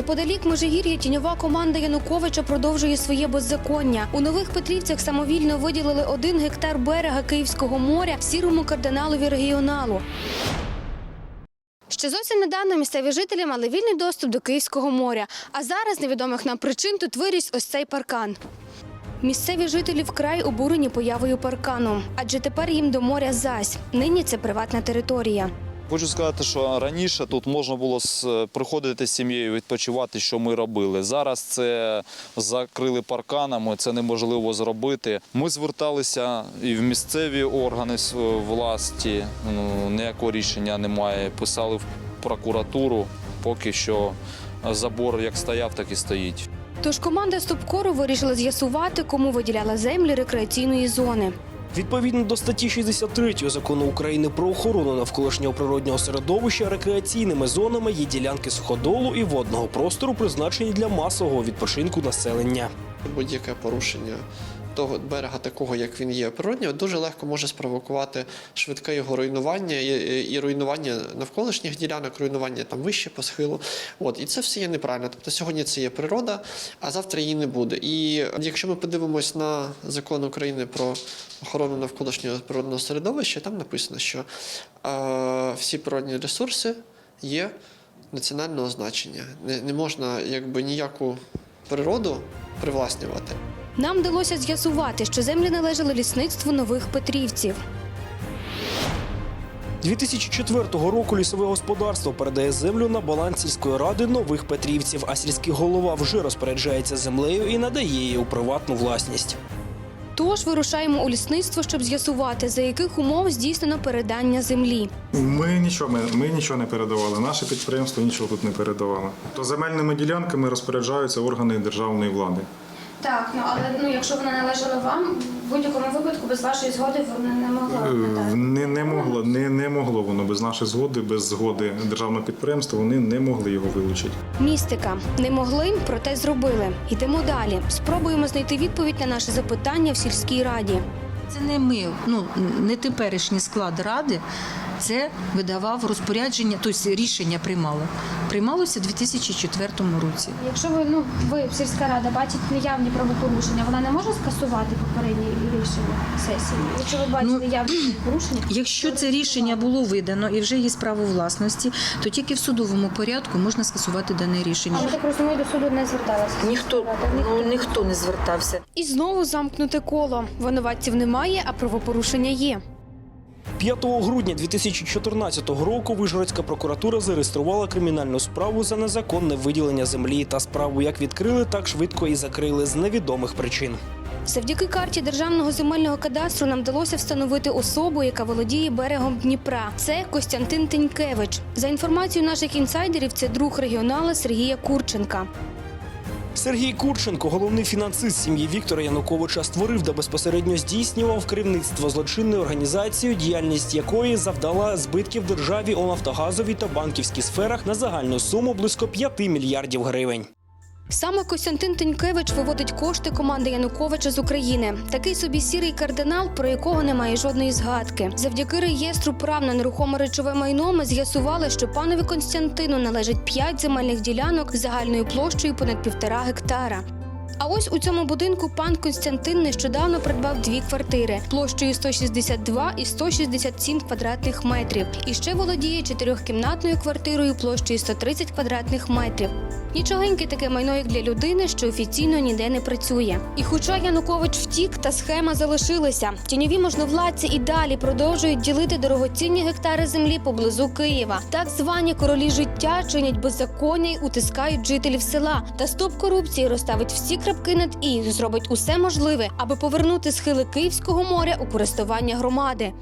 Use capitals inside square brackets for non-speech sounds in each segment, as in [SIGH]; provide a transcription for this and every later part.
Неподалік Межигір'я тіньова команда Януковича продовжує своє беззаконня. У нових Петрівцях самовільно виділили один гектар берега Київського моря сірому кардиналові регіоналу. Ще зовсім недавно місцеві жителі мали вільний доступ до Київського моря. А зараз невідомих нам причин тут виріс ось цей паркан. Місцеві жителі вкрай обурені появою паркану, адже тепер їм до моря зась. Нині це приватна територія. Хочу сказати, що раніше тут можна було приходити з сім'єю відпочивати, що ми робили. Зараз це закрили парканами, це неможливо зробити. Ми зверталися і в місцеві органи власті. Ну, ніякого рішення немає. Писали в прокуратуру. Поки що забор як стояв, так і стоїть. Тож команда Стопкору вирішила з'ясувати, кому виділяла землі рекреаційної зони. Відповідно до статті 63 закону України про охорону навколишнього природнього середовища, рекреаційними зонами є ділянки суходолу і водного простору, призначені для масового відпочинку населення. будь-яке порушення того берега, такого як він є природнього, дуже легко може спровокувати швидке його руйнування і, і- руйнування навколишніх ділянок, руйнування там вище по схилу. От і це все є неправильно. Тобто сьогодні це є природа, а завтра її не буде. І якщо ми подивимось на закон України про охорону навколишнього природного середовища, там написано, що е, всі природні ресурси є національного значення. Не, не можна якби ніяку природу привласнювати. Нам вдалося з'ясувати, що землі належали лісництву нових Петрівців. 2004 року лісове господарство передає землю на баланс сільської ради нових петрівців, а сільський голова вже розпоряджається землею і надає її у приватну власність. Тож вирушаємо у лісництво, щоб з'ясувати, за яких умов здійснено передання землі. Ми нічого, ми, ми нічого не передавали. Наше підприємство нічого тут не передавало. То земельними ділянками розпоряджаються органи державної влади. Так, ну але ну якщо вона належала вам, в будь-якому випадку без вашої згоди вона не могла. Е, Не, не могло, не, не могло воно без нашої згоди, без згоди державного підприємства. Вони не могли його вилучити. Містика не могли, проте зробили. Йдемо далі. Спробуємо знайти відповідь на наше запитання в сільській раді. Це не ми, ну не теперішній склад ради. Це видавав розпорядження, тобто рішення приймало. Приймалося у 2004 році. Якщо ви ну ви сільська рада бачите неявні правопорушення, вона не може скасувати попередні рішення сесії. Якщо ви бачите Ну, явні [CLEARS THROAT] порушення, Якщо це рішення було видано і вже є право власності, то тільки в судовому порядку можна скасувати дане рішення. але так розумію, до суду не зверталася. Ніхто ну ніхто не звертався. І знову замкнуте коло. Винуватців немає, а правопорушення є. 5 грудня 2014 року Вижгородська прокуратура зареєструвала кримінальну справу за незаконне виділення землі та справу як відкрили, так швидко і закрили з невідомих причин. Завдяки карті державного земельного кадастру нам вдалося встановити особу, яка володіє берегом Дніпра. Це Костянтин Тенькевич. За інформацією наших інсайдерів, це друг регіонала Сергія Курченка. Сергій Курченко, головний фінансист сім'ї Віктора Януковича, створив та безпосередньо здійснював керівництво злочинної організації, діяльність якої завдала збитків державі у нафтогазовій та банківській сферах на загальну суму близько 5 мільярдів гривень. Саме Костянтин Тенькевич виводить кошти команди Януковича з України. Такий собі сірий кардинал, про якого немає жодної згадки. Завдяки реєстру прав на нерухоме речове майно ми з'ясували, що панові Константину належить 5 земельних ділянок загальною площею понад півтора гектара. А ось у цьому будинку пан Константин нещодавно придбав дві квартири площею 162 і 167 квадратних метрів. І ще володіє чотирьохкімнатною квартирою площею 130 квадратних метрів. Нічогеньке таке майно як для людини, що офіційно ніде не працює. І хоча Янукович втік, та схема залишилася. Тіньові можновладці і далі продовжують ділити дорогоцінні гектари землі поблизу Києва. Так звані королі життя чинять беззаконня й утискають жителів села. Та стоп корупції розставить всі крапки над і зробить усе можливе, аби повернути схили Київського моря у користування громади.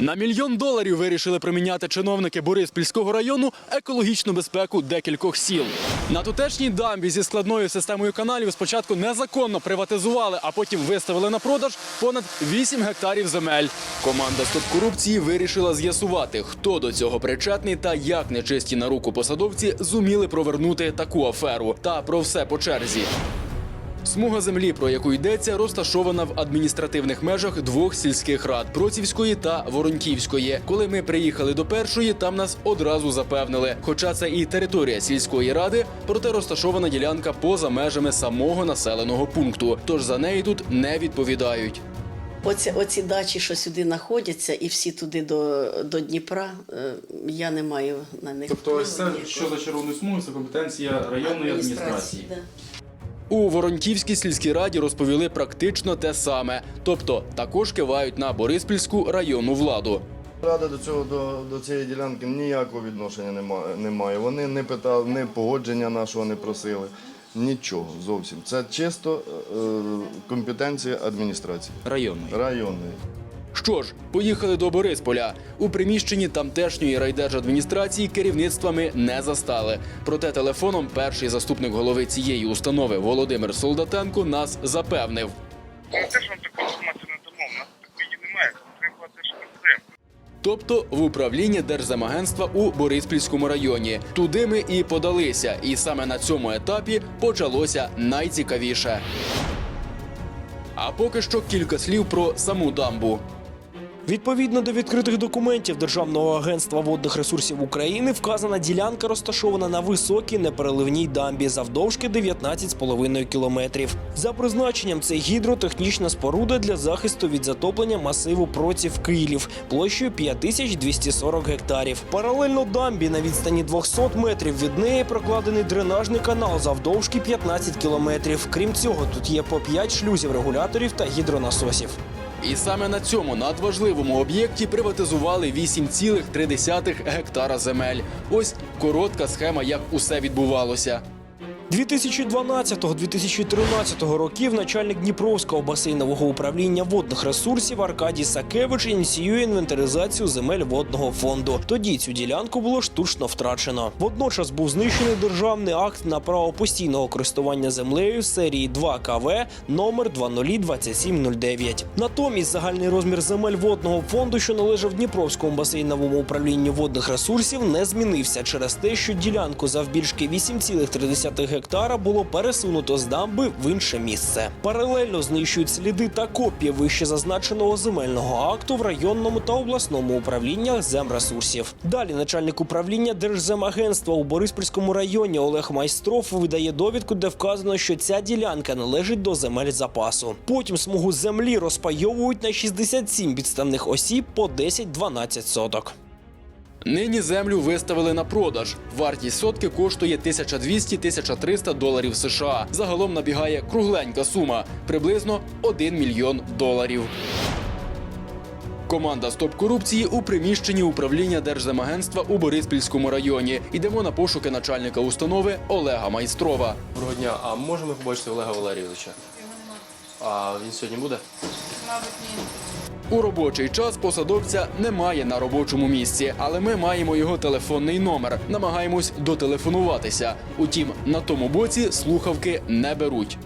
На мільйон доларів вирішили приміняти чиновники Бориспільського району екологічну безпеку декількох сіл. На тутешній дамбі зі складною системою каналів спочатку незаконно приватизували, а потім виставили на продаж понад 8 гектарів земель. Команда Стоп корупції вирішила з'ясувати, хто до цього причетний та як нечисті на руку посадовці зуміли провернути таку аферу. Та про все по черзі. Смуга землі, про яку йдеться, розташована в адміністративних межах двох сільських рад Процівської та Вороньківської. Коли ми приїхали до першої, там нас одразу запевнили. Хоча це і територія сільської ради, проте розташована ділянка поза межами самого населеного пункту. Тож за неї тут не відповідають. Оці, оці дачі, що сюди знаходяться, і всі туди до, до Дніпра, е, я не маю на них. Тобто ось це, що за червоною смугою, це компетенція районної адміністрації. Да. У воронківській сільській раді розповіли практично те саме, тобто також кивають на Бориспільську районну владу. Рада до цього до, до цієї ділянки ніякого відношення немає. немає. Вони не питали, не погодження нашого не просили. Нічого зовсім. Це чисто е, компетенція адміністрації Районної. районної. Що ж, поїхали до Борисполя. У приміщенні тамтешньої райдержадміністрації керівництва ми не застали. Проте телефоном перший заступник голови цієї установи Володимир Солдатенко нас запевнив. Теж вам таку інформацію не дамо, у нас такої немає, треба. Тобто в управління Держземагентства у Бориспільському районі. Туди ми і подалися, і саме на цьому етапі почалося найцікавіше. А поки що кілька слів про саму дамбу. Відповідно до відкритих документів Державного агентства водних ресурсів України, вказана ділянка розташована на високій непереливній дамбі завдовжки 19,5 кілометрів. За призначенням це гідротехнічна споруда для захисту від затоплення масиву проців Київ площею 5240 гектарів. Паралельно дамбі на відстані 200 метрів від неї прокладений дренажний канал завдовжки 15 кілометрів. Крім цього, тут є по 5 шлюзів регуляторів та гідронасосів. І саме на цьому надважливому об'єкті приватизували 8,3 гектара земель. Ось коротка схема, як усе відбувалося. 2012-2013 років начальник Дніпровського басейнового управління водних ресурсів Аркадій Сакевич ініціює інвентаризацію земель водного фонду. Тоді цю ділянку було штучно втрачено. Водночас був знищений державний акт на право постійного користування землею серії 2 КВ номер 202709. Натомість загальний розмір земель водного фонду, що належав Дніпровському басейновому управлінню водних ресурсів, не змінився через те, що ділянку завбільшки 8,3 гектара було пересунуто з дамби в інше місце. Паралельно знищують сліди та копії вище зазначеного земельного акту в районному та обласному управліннях земресурсів. Далі начальник управління Держземагентства у Бориспільському районі Олег Майстров видає довідку, де вказано, що ця ділянка належить до земель запасу. Потім смугу землі розпайовують на 67 підставних осіб по 10-12 соток. Нині землю виставили на продаж. Вартість сотки коштує 1200-1300 доларів США. Загалом набігає кругленька сума приблизно 1 мільйон доларів. Команда Стоп корупції у приміщенні управління Держземагентства у Бориспільському районі. Йдемо на пошуки начальника установи Олега Майстрова. Доброго дня, а можемо побачити Олега Валерійовича? А він сьогодні буде? У робочий час посадовця немає на робочому місці, але ми маємо його телефонний номер. Намагаємось дотелефонуватися. Утім, на тому боці слухавки не беруть.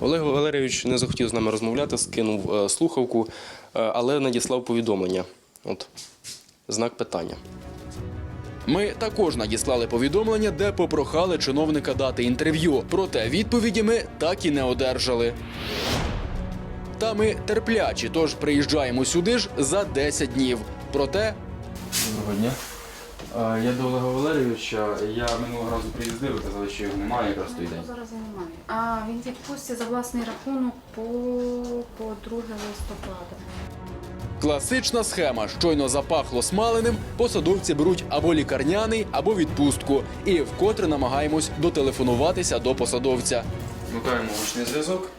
Олег Валерійович не захотів з нами розмовляти, скинув е, слухавку, е, але надіслав повідомлення. От знак питання. Ми також надіслали повідомлення, де попрохали чиновника дати інтерв'ю. Проте відповіді ми так і не одержали. Та ми терплячі, тож приїжджаємо сюди ж за 10 днів. Проте Доброго дня. Я до Олега Валерійовича. Я минулого разу приїздив, казали, що його немає якраз той день. Зараз немає. А він відпустить за власний рахунок по, по 2 листопада. класична схема щойно запахло смаленим, посадовці беруть або лікарняний, або відпустку. І вкотре намагаємось дотелефонуватися до посадовця. Вмикаємо гучний зв'язок.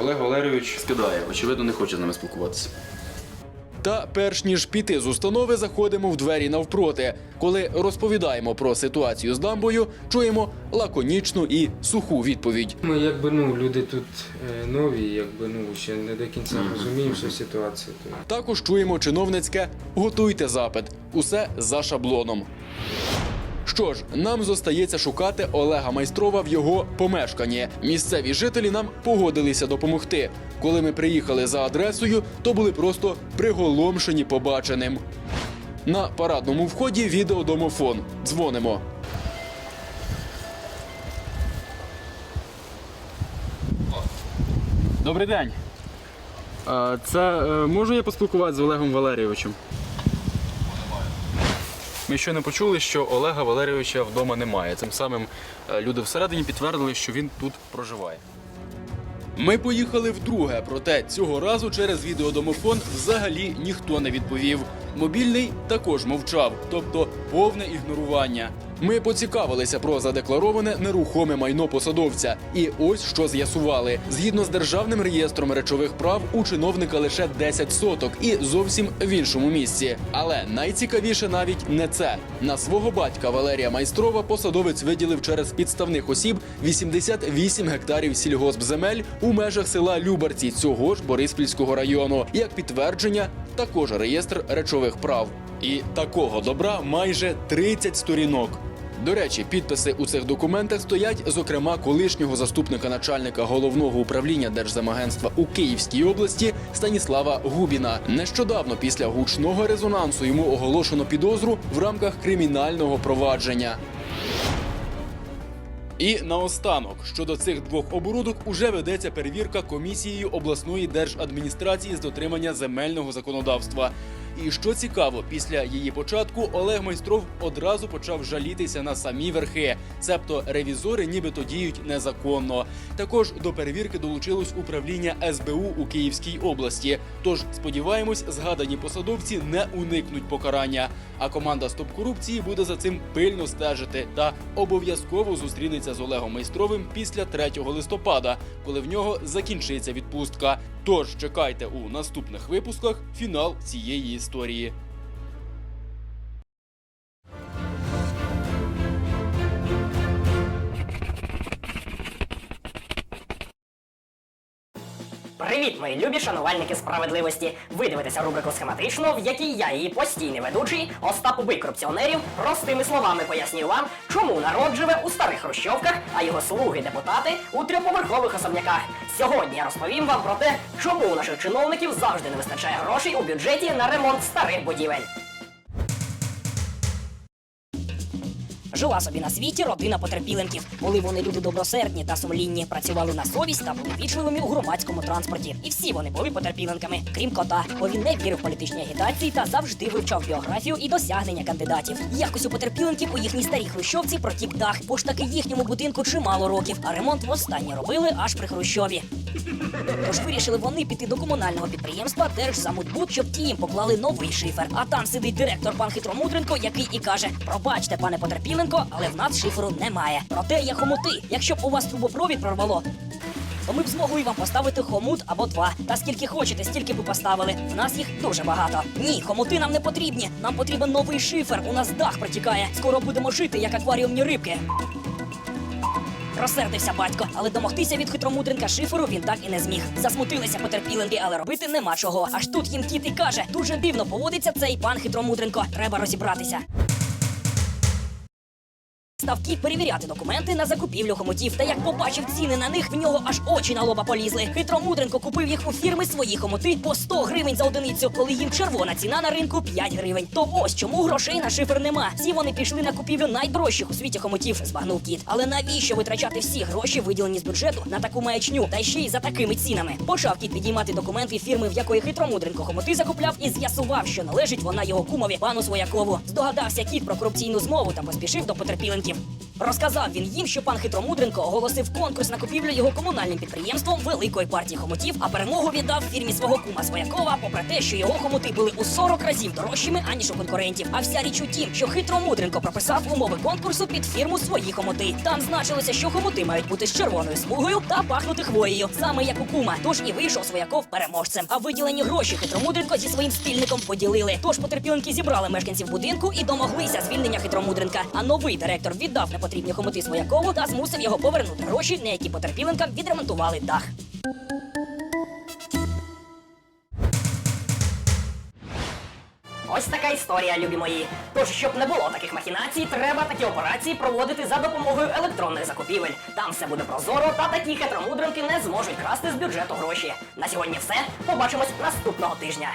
Олег Валерійович Скидає, очевидно, не хоче з нами спілкуватися. Та перш ніж піти з установи, заходимо в двері навпроти. Коли розповідаємо про ситуацію з дамбою, чуємо лаконічну і суху відповідь. Ми якби ну люди тут е, нові, якби ну ще не до кінця розуміємо всю ситуацію. То Також чуємо чиновницьке готуйте запит. Усе за шаблоном. Що ж, нам зостається шукати Олега Майстрова в його помешканні. Місцеві жителі нам погодилися допомогти. Коли ми приїхали за адресою, то були просто приголомшені побаченим. На парадному вході відеодомофон. Дзвонимо. Добрий день. Це е, можу я поспілкуватися з Олегом Валерійовичем? Ми щойно почули, що Олега Валерійовича вдома немає. Тим самим е, люди всередині підтвердили, що він тут проживає. Ми поїхали вдруге, проте цього разу через відеодомофон взагалі ніхто не відповів. Мобільний також мовчав, тобто повне ігнорування. Ми поцікавилися про задеклароване нерухоме майно посадовця. І ось що з'ясували: згідно з державним реєстром речових прав, у чиновника лише 10 соток і зовсім в іншому місці. Але найцікавіше навіть не це. На свого батька Валерія Майстрова посадовець виділив через підставних осіб 88 гектарів сільгоспземель у межах села Любарці цього ж Бориспільського району. Як підтвердження, також реєстр речових прав. І такого добра майже 30 сторінок. До речі, підписи у цих документах стоять, зокрема, колишнього заступника начальника головного управління Держземагентства у Київській області Станіслава Губіна. Нещодавно після гучного резонансу йому оголошено підозру в рамках кримінального провадження. І наостанок щодо цих двох оборудок уже ведеться перевірка комісією обласної держадміністрації з дотримання земельного законодавства. І що цікаво, після її початку Олег Майстров одразу почав жалітися на самі верхи, цебто ревізори нібито діють незаконно. Також до перевірки долучилось управління СБУ у Київській області. Тож сподіваємось, згадані посадовці не уникнуть покарання. А команда Стоп корупції буде за цим пильно стежити та обов'язково зустрінеться з Олегом Майстровим після 3 листопада, коли в нього закінчиться відпустка. Тож чекайте у наступних випусках фінал цієї історії. consultoria. Мої любі шанувальники справедливості! Ви дивитеся рубрику схематично, в якій я, її постійний ведучий, Остап Убий корупціонерів, простими словами пояснюю вам, чому народ живе у старих хрущовках, а його слуги-депутати у трьохповерхових особняках. Сьогодні я розповім вам про те, чому у наших чиновників завжди не вистачає грошей у бюджеті на ремонт старих будівель. Жила собі на світі родина потерпіленків. Були вони люди добросердні та сумлінні, працювали на совість та були вічливими у громадському транспорті. І всі вони були потерпіленками, крім кота, бо він не вірив в політичні агітації та завжди вивчав біографію і досягнення кандидатів. Якось у потерпіленків у їхній старій хрущовці протік дах, бо ж таки їхньому будинку чимало років, а ремонт востаннє робили аж при Хрущові. Тож вирішили вони піти до комунального підприємства Держзамудбуд, щоб ті їм поклали новий шифер. А там сидить директор пан Хитромудренко, який і каже: Пробачте, пане Потерпіленко, але в нас шиферу немає. Проте є хомути. Якщо б у вас трубопровід прорвало. То ми б змогли вам поставити хомут або два. Та скільки хочете, стільки б поставили. У нас їх дуже багато. Ні, хомути нам не потрібні. Нам потрібен новий шифер. У нас дах протікає. Скоро будемо жити, як акваріумні рибки. Розсердився батько, але домогтися від хитромудренка шиферу він так і не зміг. Засмутилися потерпіленки, але робити нема чого. Аж тут їм кіт і каже: дуже дивно поводиться цей пан хитромудренко. Треба розібратися. Став кіт перевіряти документи на закупівлю хомутів. Та як побачив ціни на них, в нього аж очі на лоба полізли. Хитромудренко купив їх у фірми свої хомути по 100 гривень за одиницю, коли їм червона ціна на ринку 5 гривень. То ось чому грошей на шифер нема. Всі вони пішли на купівлю найдорожчих у світі хомутів, збагнув кіт. Але навіщо витрачати всі гроші, виділені з бюджету, на таку маячню, та ще й за такими цінами? Почав кіт підіймати документи фірми, в якої хитромудренко хомути закупляв, і з'ясував, що належить вона його кумові пану Своякову. Здогадався кіт про корупційну змову та поспішив до потерпіленків. Розказав він їм, що пан Хитромудренко оголосив конкурс на купівлю його комунальним підприємством великої партії хомутів, а перемогу віддав фірмі свого кума Своякова, попри те, що його хомути були у 40 разів дорожчими аніж у конкурентів. А вся річ у тім, що Хитромудренко прописав умови конкурсу під фірму свої хомути. Там значилося, що хомути мають бути з червоною смугою та пахнути хвоєю, саме як у кума. Тож і вийшов Свояков переможцем. А виділені гроші Хитромудренко зі своїм спільником поділили. Тож потерпіленки зібрали мешканців будинку і домоглися звільнення Хитромудренка. А новий директор віддав непотрібні хомути Своякову та змусив його повернути гроші, на які потерпіленкам відремонтували дах. Ось така історія, любі мої. Тож, щоб не було таких махінацій, треба такі операції проводити за допомогою електронних закупівель. Там все буде прозоро, та такі хитромудринки не зможуть красти з бюджету гроші. На сьогодні все. Побачимось наступного тижня.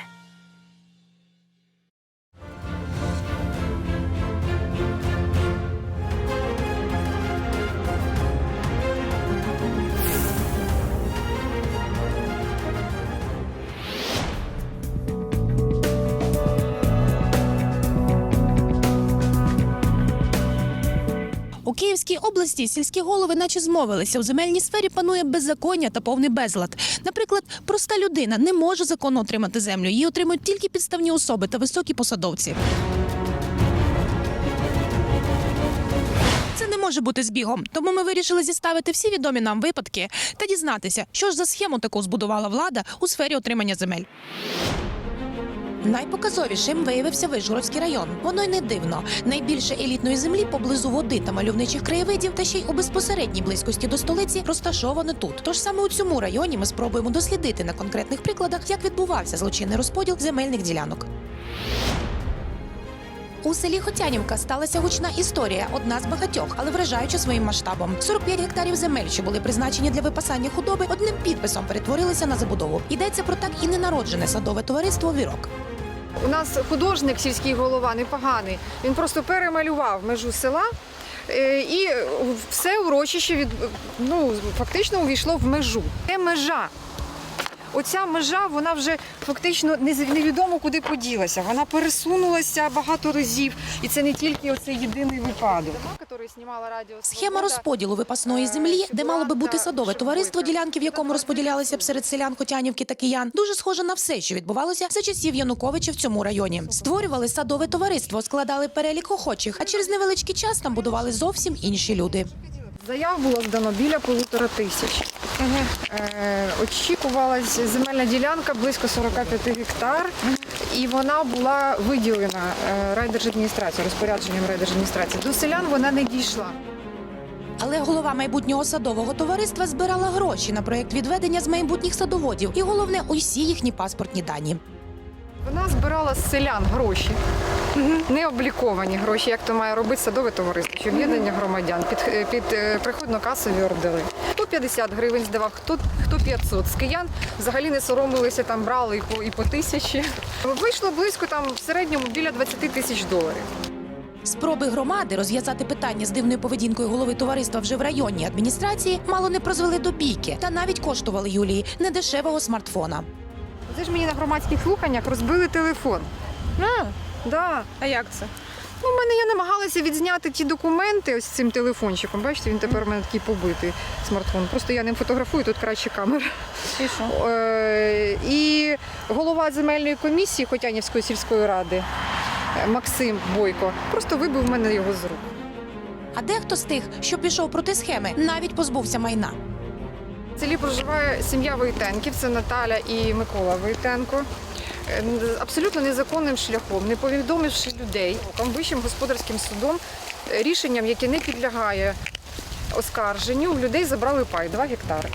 Київській області сільські голови, наче змовилися. У земельній сфері панує беззаконня та повний безлад. Наприклад, проста людина не може законно отримати землю. Її отримують тільки підставні особи та високі посадовці. Це не може бути збігом, тому ми вирішили зіставити всі відомі нам випадки та дізнатися, що ж за схему таку збудувала влада у сфері отримання земель. Найпоказовішим виявився Вишгородський район. Воно й не дивно. Найбільше елітної землі поблизу води та мальовничих краєвидів, та ще й у безпосередній близькості до столиці розташоване тут. Тож саме у цьому районі ми спробуємо дослідити на конкретних прикладах, як відбувався злочинний розподіл земельних ділянок. У селі Хотянівка сталася гучна історія, одна з багатьох, але вражаюча своїм масштабом. 45 гектарів земель, що були призначені для випасання худоби, одним підписом перетворилися на забудову. Йдеться про так і ненароджене садове товариство Вірок. У нас художник, сільський голова, непоганий. Він просто перемалював межу села. е, І все урочище від ну фактично увійшло в межу. Це межа. Оця межа, вона вже фактично не- невідомо куди поділася. Вона пересунулася багато разів, і це не тільки оцей єдиний випадок. Схема розподілу випасної землі, де мало би бути садове товариство, ділянки в якому розподілялися б серед селян Хотянівки та киян, дуже схоже на все, що відбувалося за часів Януковича в цьому районі. Створювали садове товариство, складали перелік охочих, а через невеличкий час там будували зовсім інші люди. Заяв було здано біля полутора тисяч. Е, очікувалась земельна ділянка близько 45 гектар, і вона була виділена е, райдержадміністрацією, розпорядженням райдержадміністрації. До селян вона не дійшла. Але голова майбутнього садового товариства збирала гроші на проєкт відведення з майбутніх садоводів, і головне усі їхні паспортні дані. Вона збирала з селян гроші, не обліковані гроші, як то має робити садове товариство чи об'єднання громадян під, під е, приходно-касові ордери. Хто 50 гривень здавав, хто, хто 500. З киян взагалі не соромилися, там брали і по, і по тисячі. Вийшло близько там в середньому біля 20 тисяч доларів. Спроби громади розв'язати питання з дивною поведінкою голови товариства вже в районній адміністрації мало не призвели до бійки та навіть коштували Юлії недешевого смартфона. Це ж мені на громадських слуханнях розбили телефон. А, да. А як це? Ну, в мене я намагалася відзняти ті документи ось цим телефончиком. Бачите, він тепер у мене такий побитий смартфон. Просто я ним фотографую, тут краще камера. І що? Е, І голова земельної комісії Хотянівської сільської ради е, Максим Бойко просто вибив мене його з рук. А дехто з тих, що пішов проти схеми, навіть позбувся майна. В селі проживає сім'я Войтенків, це Наталя і Микола Войтенко. Е, Абсолютно незаконним шляхом, не повідомивши людей вищим господарським судом, е, рішенням, яке не підлягає оскарженню, у людей забрали пай 2 гектари.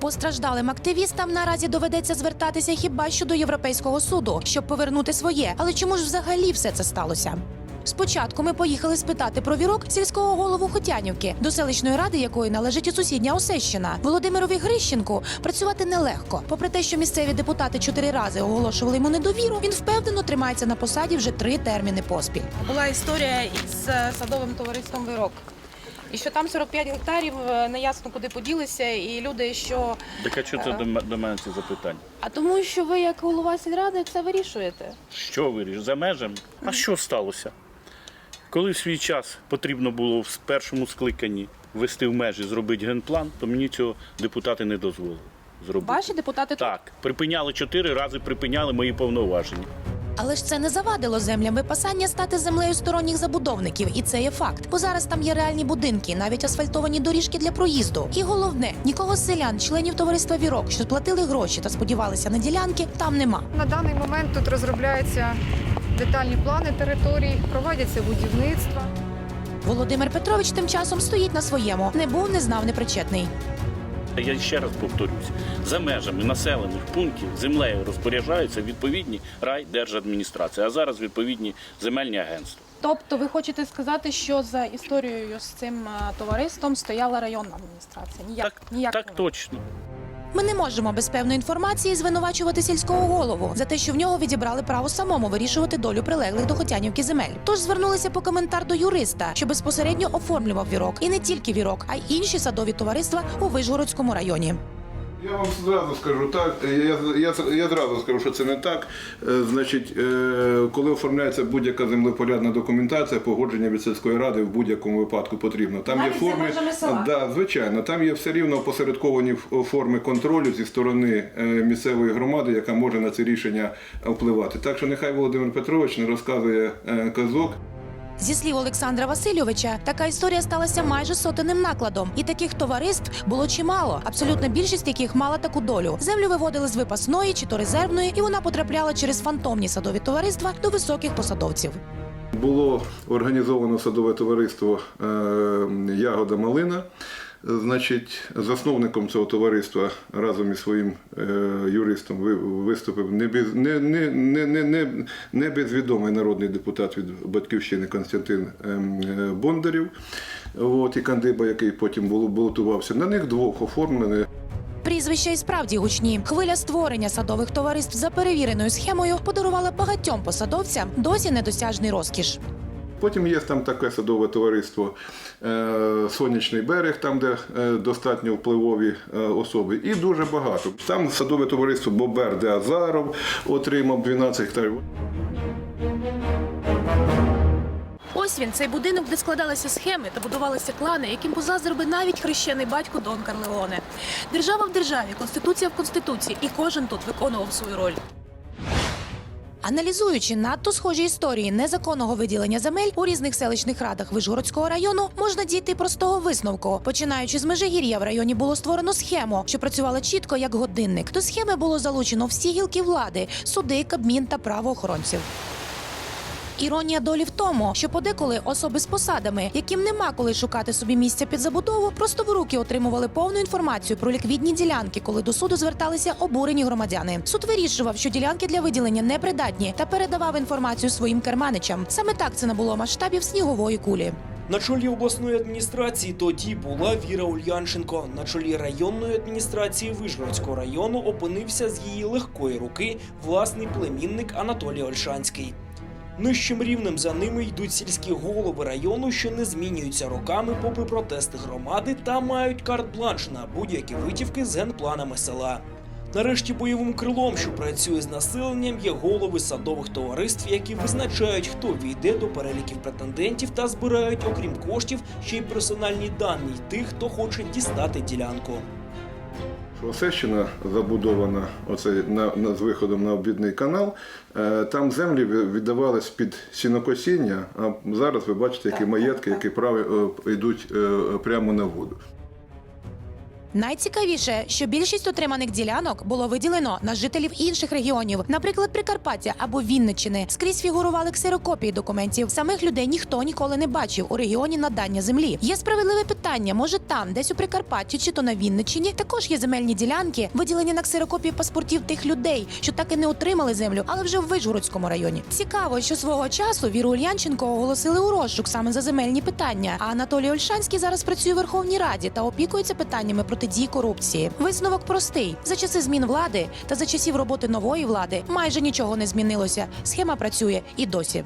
Постраждалим активістам наразі доведеться звертатися хіба що до Європейського суду, щоб повернути своє. Але чому ж взагалі все це сталося? Спочатку ми поїхали спитати про вірок сільського голову Хотянівки, до селищної ради якої належить і сусідня Осещина. Володимирові Грищенку працювати нелегко. Попри те, що місцеві депутати чотири рази оголошували йому недовіру, він впевнено тримається на посаді вже три терміни поспіль. Була історія із е, садовим товариством Вирок. І що там 45 гектарів е, неясно куди поділися, і люди, що. Так а чого це до, до мене ці запитання? А тому, що ви, як голова сільради, це вирішуєте. Що виріш? За межами? А що сталося? Коли в свій час потрібно було в першому скликанні ввести в межі, зробити генплан, то мені цього депутати не дозволили зробити. Ваші депутати Так, припиняли чотири рази, припиняли мої повноваження. Але ж це не завадило землям випасання стати землею сторонніх забудовників, і це є факт. Бо зараз там є реальні будинки, навіть асфальтовані доріжки для проїзду. І головне, нікого з селян, членів товариства Вірок, що сплатили гроші та сподівалися на ділянки, там нема. На даний момент тут розробляються детальні плани територій, проводяться будівництва. Володимир Петрович тим часом стоїть на своєму. Не був, не знав, непричетний. Я ще раз повторюсь, за межами населених пунктів землею розпоряджаються відповідні райдержадміністрації, а зараз відповідні земельні агентства. Тобто ви хочете сказати, що за історією з цим е, товариством стояла районна адміністрація? Ніяк, ніяк Так точно. Ми не можемо без певної інформації звинувачувати сільського голову за те, що в нього відібрали право самому вирішувати долю прилеглих до Хотянівки земель. Тож звернулися по коментар до юриста, що безпосередньо оформлював вірок, і не тільки вірок, а й інші садові товариства у Вижгородському районі. Я вам зразу скажу так. Я, я, я зразу скажу, що це не так. Е, Значить, е, коли оформляється будь-яка землепорядна документація, погодження від сільської ради в будь-якому випадку потрібно. Там Навіть є форми, да, звичайно, там є все рівно опосередковані форми контролю зі сторони е, місцевої громади, яка може на це рішення впливати. Так що нехай Володимир Петрович не розказує казок. Зі слів Олександра Васильовича, така історія сталася майже сотеним накладом, і таких товариств було чимало. Абсолютна більшість яких мала таку долю. Землю виводили з випасної чи то резервної, і вона потрапляла через фантомні садові товариства до високих посадовців. Було організовано садове товариство е, Ягода Малина. Значить, засновником цього товариства разом із своїм е, юристом ви- виступив не, без, не, не, не, не, не, безвідомий народний депутат від батьківщини Константин ем, е, Бондарів. От, і Кандиба, який потім балотувався. На них двох оформлені Прізвища і справді гучні. Хвиля створення садових товариств за перевіреною схемою подарувала багатьом посадовцям досі недосяжний розкіш. Потім є там таке садове товариство е, Сонячний берег, там де е, достатньо впливові е, особи, і дуже багато. Там садове товариство Бобер де Азаров отримав 12 гектарів. Ось він, цей будинок, де складалися схеми та будувалися клани, яким позаздрив би навіть хрещений батько Дон Карлеоне. Держава в державі, конституція в конституції, і кожен тут виконував свою роль. Аналізуючи надто схожі історії незаконного виділення земель у різних селищних радах Вишгородського району, можна дійти простого висновку. Починаючи з Межигір'я, в районі було створено схему, що працювала чітко як годинник. До схеми було залучено всі гілки влади, суди, кабмін та правоохоронців. Іронія долі в тому, що подеколи особи з посадами, яким нема коли шукати собі місця під забудову, просто в руки отримували повну інформацію про ліквідні ділянки, коли до суду зверталися обурені громадяни. Суд вирішував, що ділянки для виділення непридатні та передавав інформацію своїм керманичам. Саме так це набуло масштабів снігової кулі. На чолі обласної адміністрації тоді була Віра Ульянченко. На чолі районної адміністрації Вишгородського району опинився з її легкої руки власний племінник Анатолій Ольшанський. Нижчим рівнем за ними йдуть сільські голови району, що не змінюються роками попри протести громади та мають карт-бланш на будь-які витівки з генпланами села. Нарешті бойовим крилом, що працює з населенням, є голови садових товариств, які визначають, хто війде до переліків претендентів та збирають, окрім коштів, ще й персональні дані тих, хто хоче дістати ділянку. Осещина забудована оце на, на, з виходом на обідний канал. Е, там землі віддавались під сінокосіння, а зараз ви бачите, які маєтки, які прави е, йдуть е, прямо на воду. Найцікавіше, що більшість отриманих ділянок було виділено на жителів інших регіонів, наприклад, Прикарпаття або Вінниччини. Скрізь фігурували ксерокопії документів. Самих людей ніхто ніколи не бачив у регіоні надання землі. Є справедливе питання. Може, там, десь у Прикарпатті чи то на Вінниччині, також є земельні ділянки, виділені на ксерокопії паспортів тих людей, що так і не отримали землю, але вже в Вижгородському районі. Цікаво, що свого часу Віру Ульянченко оголосили у розшук саме за земельні питання. А Анатолій Ольшанський зараз працює в Верховній Раді та опікується питаннями протидії корупції. Висновок простий: за часи змін влади та за часів роботи нової влади майже нічого не змінилося. Схема працює і досі.